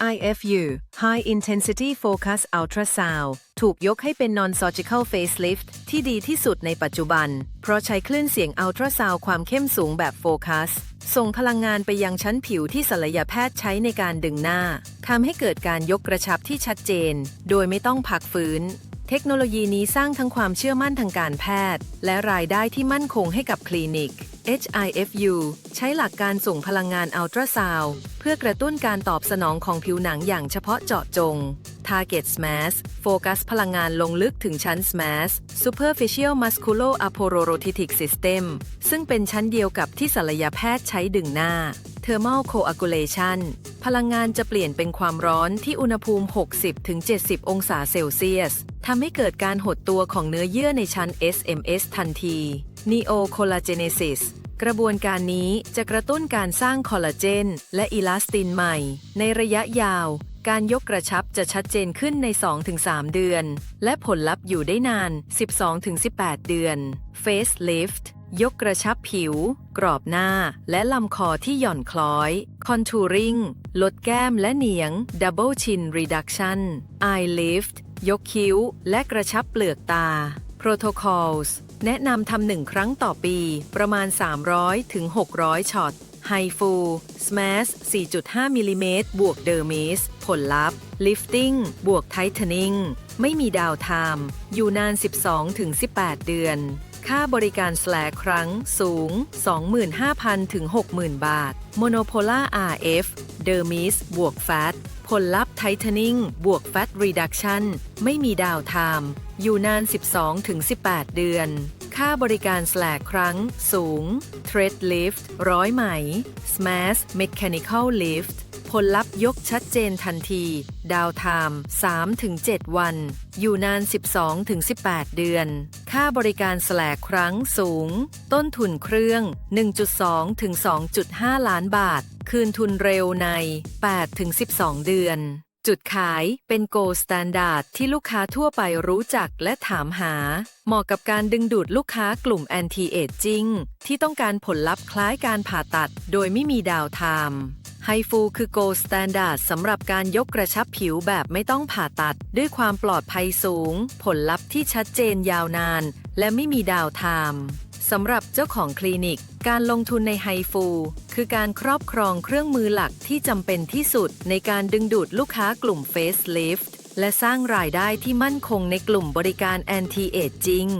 HIFU High Intensity Focus Ultrasound ถูกยกให้เป็น Non-Surgical Facelift ที่ดีที่สุดในปัจจุบัน เพราะใช้คลื่นเสียงอัลตราซาวความเข้มสูงแบบโฟกัส ส่งพลังงานไปยังชั้นผิวที่ศัลยแพทย์ใช้ในการดึงหน้า ทำให้เกิดการยกกระชับที่ชัดเจน โดยไม่ต้องพักฟื้น เทคโนโลยีนี้สร้างทั้งความเชื่อมั่นทางการแพทย์ และรายได้ที่มั่นคงให้กับคลินิก HIFU ใช้หลักการส่งพลังงานอัลตราซาวด์เพื่อกระตุ้นการตอบสนองของผิวหนังอย่างเฉพาะเจาะจง Target Smash โฟกัสพลังงานลงลึกถึงชั้น Smash Superficial Musculoapororotic System ซึ่งเป็นชั้นเดียวกับที่ศัลยแพทย์ใช้ดึงหน้า Thermal Coagulation พลังงานจะเปลี่ยนเป็นความร้อนที่อุณหภูมิ 60-70 องศาเซลเซียสทำให้เกิดการหดตัวของเนื้อเยื่อในชั้น SMS ทันที Neocollagenesis กระบวนการนี้จะกระตุ้นการสร้างคอลลาเจน และอิลาสตินใหม่ ในระยะยาว การยกกระชับจะชัดเจนขึ้นใน 2-3 เดือน และผลลัพธ์อยู่ได้นาน 12-18 เดือน Facelift ยกกระชับผิว กรอบหน้า และลำคอที่หย่อนคล้อย Contouring ลดแก้มและเหนียง Double Chin Reduction Eye Lift ยกคิ้ว และกระชับเปลือกตา Protocols แนะนำทำหนึ่งครั้งต่อปี ประมาณ 300 ถึง 600 ช็อตไฮฟู Smash 4.5มิลลิเมตรบวกเดอร์มิส ผลลัพธ์ Lifting บวก Tightening ไม่มีดาวไทม์อยู่นาน 12-18 เดือน ค่าบริการแสลครั้งสูง 25,000 ถึง 60,000 บาท Monopolar RF เดอร์มิสบวกแฟต ผลลัพธ์ไทเทนิ่งบวก Fat Reduction ไม่มีดาวไทม์อยู่นาน 12-18 เดือน ค่าบริการสแลกครั้ง สูง Thread Lift ร้อยไหม Smash Mechanical Lift ผลลัพธ์ยกชัดเจนทันที ดาวไทม์3-7 วัน อยู่นาน 12-18 เดือน ค่าบริการสแลกครั้งสูง ต้นทุนเครื่อง 1.2-2.5 ล้านบาท คืนทุนเร็วใน 8-12 เดือน จุดขายเป็น Gold Standard ที่ลูกค้าทั่วไปรู้จักและถามหา เหมาะกับการดึงดูดลูกค้ากลุ่ม Anti Aging ที่ต้องการผลลัพธ์คล้ายการผ่าตัด โดยไม่มีดาวไทม์ ไฮฟูคือ Gold Standard สำหรับการยกกระชับผิวแบบไม่ต้องผ่าตัด ด้วยความปลอดภัยสูง ผลลัพธ์ที่ชัดเจนยาวนาน และไม่มีดาวไทม์สำหรับเจ้าของคลินิก การลงทุนในไฮฟู คือการครอบครองเครื่องมือหลักที่จำเป็นที่สุด ในการดึงดูดลูกค้ากลุ่ม Facelift และสร้างรายได้ที่มั่นคงในกลุ่มบริการ Anti-Aging